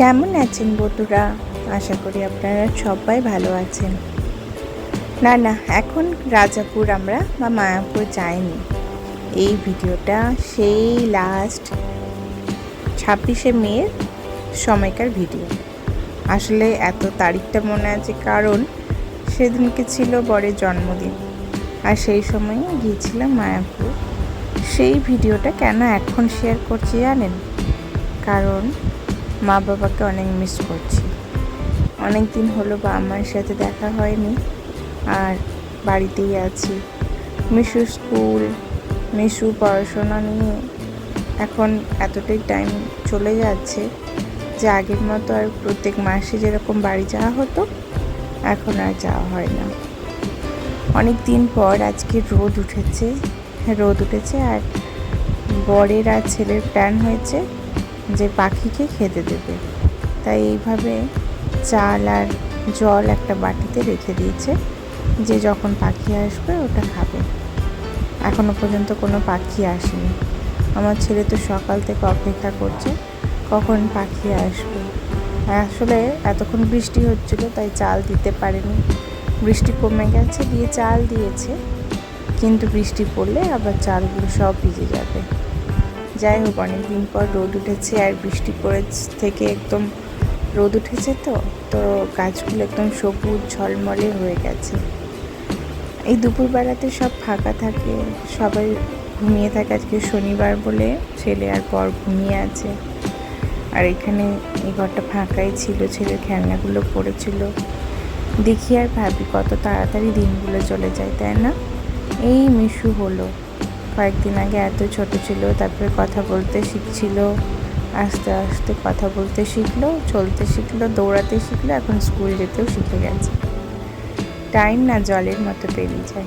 কেমন আছেন বন্ধুরা? আশা করি আপনারা সবাই ভালো আছেন। না না, এখন রাজাপুর আমরা বা মায়াপুর যাইনি। এই ভিডিওটা সেই লাস্ট ছাব্বিশে মেয়ের সময়কার ভিডিও। আসলে এত তারিখটা মনে আছে কারণ সেদিনকে ছিল বরের জন্মদিন। আর সেই সময় গিয়েছিলাম মায়াপুর। সেই ভিডিওটা কেন এখন শেয়ার করছি জানেন? কারণ মা বাবাকে অনেক মিস করছি। অনেক দিন হলো বাবা মায়ের সাথে দেখা হয়নি, আর বাড়িতেই আছি। মিশু স্কুল, মিশু পড়াশোনা নিয়ে এখন এতটাই টাইম চলে যাচ্ছে যে আগের মতো আর প্রত্যেক মাসে যেরকম বাড়ি যাওয়া হতো, এখন আর যাওয়া হয় না। অনেক দিন পর আজকে রোদ উঠেছে রোদ উঠেছে আর বরের আর ছেলের প্ল্যান হয়েছে যে পাখিকে খেতে দেবে। তাই এইভাবে চাল আর জল একটা বাটিতে রেখে দিয়েছে। যে যখন পাখি আসবে ওটা খাবে। এখনও পর্যন্ত কোনো পাখি আসেনি। আমার ছেলে তো সকাল থেকে অপেক্ষা করছে কখন পাখি আসবে। আসলে এতক্ষণ বৃষ্টি হচ্ছিল, তাই চাল দিতে পারেনি। বৃষ্টি কমে গেছে, দিয়ে চাল দিয়েছে। কিন্তু বৃষ্টি পড়লে আবার চালগুলো সব ভিজে যাবে। যাই হোক অনেকদিন পর রোদ উঠেছে আর বৃষ্টি পড়ে থেকে একদম রোদ উঠেছে তো তো গাছগুলো একদম সবুজ ঝলমলে হয়ে গেছে। এই দুপুরবেলাতে সব ফাঁকা থাকে, সবাই ঘুমিয়ে থাকে আজকে শনিবার বলে, ছেলে আর পর ঘুমিয়ে আছে। আর এখানে এই ঘরটা ফাঁকাই ছিল, ছেলের খেলনাগুলো পড়েছিল। দেখি আর ভাবি কত তাড়াতাড়ি দিনগুলো চলে যায়, তাই না? এই মিশু হলো। কয়েকদিন আগে এত ছোট ছিল, তারপরে কথা বলতে শিখছিল, আস্তে আস্তে কথা বলতে শিখলো, চলতে শিখলো, দৌড়াতে শিখলো, এখন স্কুল যেতেও শিখে গেছে। টাইম না জলের মতো পেরিয়ে যায়।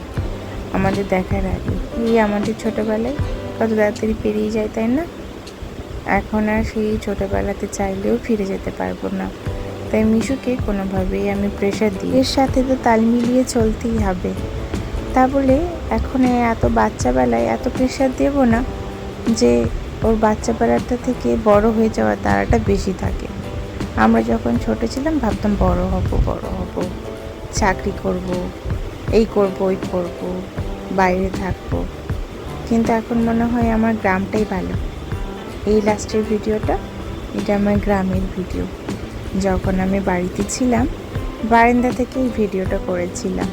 আমাদের দেখার আগে। এই আমাদের ছোটোবেলায় কত তাড়াতাড়ি পেরিয়ে যায়, তাই না? এখন আর সেই ছোটোবেলাতে চাইলেও ফিরে যেতে পারব না। তাই মিশুকে কোনোভাবেই আমি প্রেশার দিই। এর সাথে তো তাল মিলিয়ে চলতেই হবে। তা বলে এখন এত বাচ্চাবেলায় এত প্রেশার দেব না যে ওর বাচ্চা বেলাটা থেকে বড় হয়ে যাওয়ার তারাটা বেশি থাকে। আমরা যখন ছোট ছিলাম ভাবতাম বড় হব বড় হব, চাকরি করব, এই করব, ওই করব, বাইরে থাকব। কিন্তু এখন মনে হয় আমার গ্রামটাই ভালো। এই লাস্টের ভিডিওটা, এটা আমার গ্রামের ভিডিও। যখন আমি বাড়িতে ছিলাম, বারান্দা থেকে এই ভিডিওটা করেছিলাম।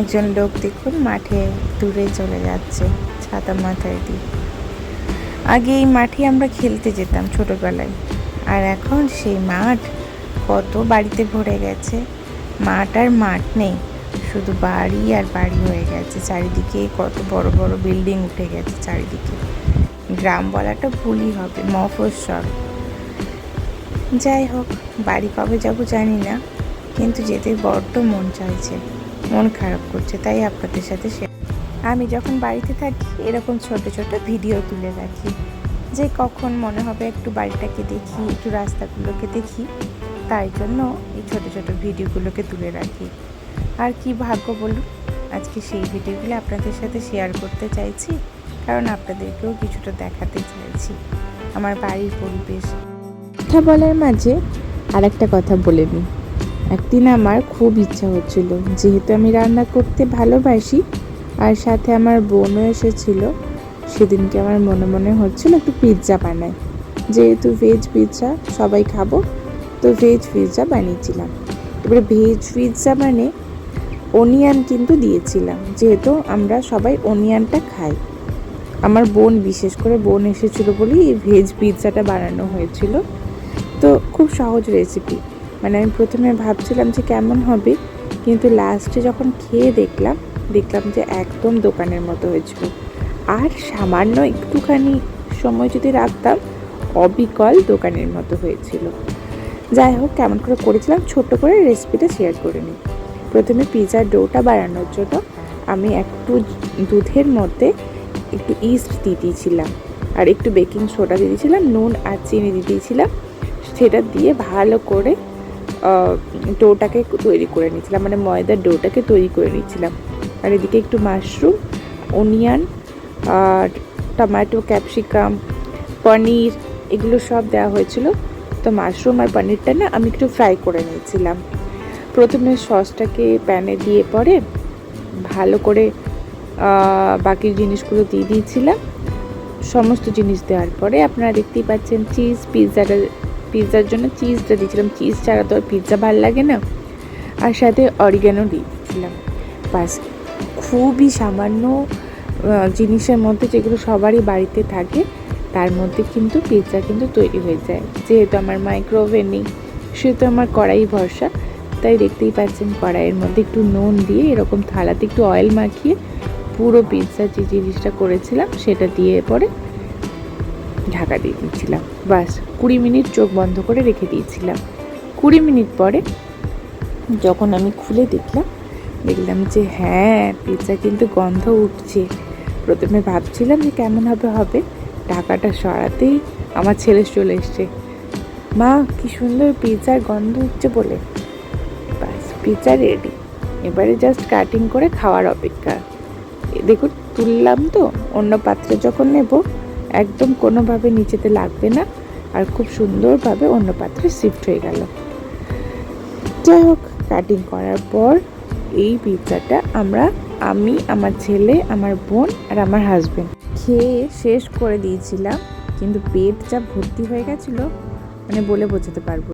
একজন লোক দেখুন মাঠে দূরে চলে যাচ্ছে, ছাতা মাথায় দিয়ে। আগে এই মাঠে আমরা খেলতে যেতাম ছোটোবেলায়, আর এখন সেই মাঠ কত বাড়িতে ভরে গেছে। মাঠ আর মাঠ নেই, শুধু বাড়ি আর বাড়ি হয়ে গেছে। চারিদিকে কত বড় বড় বিল্ডিং উঠে গেছে চারিদিকে। গ্রাম বলাটা ভুলই হবে, মফস্বল। যাই হোক, বাড়ি কবে যাব জানি না, কিন্তু যেতে বড্ড মন চাইছে। মন খারাপ করছে, তাই আপনাদের সাথে শেয়ার আমি যখন বাড়িতে থাকি, এরকম ছোট ছোট ভিডিও তুলে রাখি, যে কখন মনে হবে একটু বাড়িটাকে দেখি, একটু রাস্তাগুলোকে দেখি, তাই জন্য এই ছোট ছোট ভিডিওগুলোকে তুলে রাখি। আর কি ভাগ্য বলুন, আজকে সেই ভিডিওগুলো আপনাদের সাথে শেয়ার করতে চাইছি, কারণ আপনাদেরকেও কিছুটা দেখাতে চাইছি। আমার বাড়ির পরিবেশ। কথা বলার মাঝে আর একটা কথা বলে নিই। একদিন আমার খুব ইচ্ছা হচ্ছিল। যেহেতু আমি রান্না করতে ভালোবাসি, আর সাথে আমার বোনও এসেছিল, সেদিনকে আমার মনে মনে হচ্ছিল একটু পিৎজা বানাই। যেহেতু ভেজ পিৎজা সবাই খাব, তো ভেজ পিৎজা বানিয়েছিলাম। এবারে ভেজ পিৎজা মানে অনিয়ন কিন্তু দিয়েছিলাম, যেহেতু আমরা সবাই অনিয়নটা খাই। আমার বোন, বিশেষ করে বোন এসেছিল বলেই এই ভেজ পিৎজাটা বানানো হয়েছিল। তো খুব সহজ রেসিপি মানে আমি প্রথমে ভাবছিলাম যে কেমন হবে, কিন্তু লাস্টে যখন খেয়ে দেখলাম দেখলাম যে একদম দোকানের মতো হয়েছিল। আর সামান্য একটুখানি সময় যদি রাখতাম, অবিকল দোকানের মতো হয়েছিল। যাই হোক, কেমন করে করেছিলাম, ছোট্ট করে রেসিপিটা শেয়ার করে নিই। প্রথমে পিৎজার ডোটা বানানোর জন্য আমি একটু দুধের মধ্যে একটু ইস্ট দিয়ে দিয়েছিলাম। আর একটু বেকিং সোডা দিয়ে দিয়েছিলাম, নুন আর চিনি দিয়ে দিয়েছিলাম। সেটা দিয়ে ভালো করে ডোটাকে তৈরি করে নিয়েছিলাম মানে ময়দার ডোটাকে তৈরি করে নিয়েছিলাম। আর এদিকে একটু মাশরুম, অনিয়ন আর টমেটো, ক্যাপসিকাম, পনির, এগুলো সব দেওয়া হয়েছিল। তো মাশরুম আর পনিরটা না আমি একটু ফ্রাই করে নিয়েছিলাম। প্রথমে সসটাকে প্যানে দিয়ে পরে ভালো করে বাকি জিনিসগুলো দিয়ে দিয়েছিলাম। সমস্ত জিনিস দেওয়ার পরে আপনারা দেখতেই পাচ্ছেন, চিজ পিৎজাটা পিৎজার জন্য চিজটা দিয়েছিলাম। চিজ ছাড়া তো আর পিৎজা ভালো লাগে না। আর সাথে অরিগ্যানো দিয়ে দিয়েছিলাম। বাস খুবই সামান্য জিনিসের মধ্যে যেগুলো সবারই বাড়িতে থাকে, তার মধ্যে কিন্তু পিৎজা কিন্তু তৈরি হয়ে যায়। যেহেতু আমার মাইক্রোওভেন নেই, সেহেতু আমার কড়াই ভরসা। তাই দেখতেই পাচ্ছেন কড়াইয়ের মধ্যে একটু নুন দিয়ে এরকম থালাতে একটু অয়েল মাখিয়ে পুরো পিৎজা যে জিনিসটা করেছিলাম, সেটা দিয়ে পরে ঢাকা দিয়ে দিয়েছিলাম। বাস, কুড়ি মিনিট চোখ বন্ধ করে রেখে দিয়েছিলাম। কুড়ি মিনিট পরে যখন আমি খুলে দেখলাম দেখলাম যে হ্যাঁ পিৎজা কিন্তু গন্ধ উঠছে। প্রথমে ভাবছিলাম যে কেমন হবে হবে। ঢাকাটা সরাতেই আমার ছেলে চলে এসছে। মা, কি সুন্দর পিৎজার গন্ধ উঠছে বলে? বাস পিৎজা রেডি এবারে জাস্ট কাটিং করে খাওয়ার অপেক্ষা। দেখুন, তুললাম তো, অন্য পাত্রে যখন নেব একদম কোনোভাবে নিচেতে লাগবে না আর খুব সুন্দরভাবে অন্য পাত্রে শিফট হয়ে গেল। যাই হোক কাটিং করার পর এই পিৎজাটা আমরা, আমি, আমার ছেলে, আমার বোন আর আমার হাজব্যান্ড খেয়ে শেষ করে দিয়েছিলাম। কিন্তু পেট যা ভর্তি হয়ে গেছিল মানে বলে বোঝাতে পারব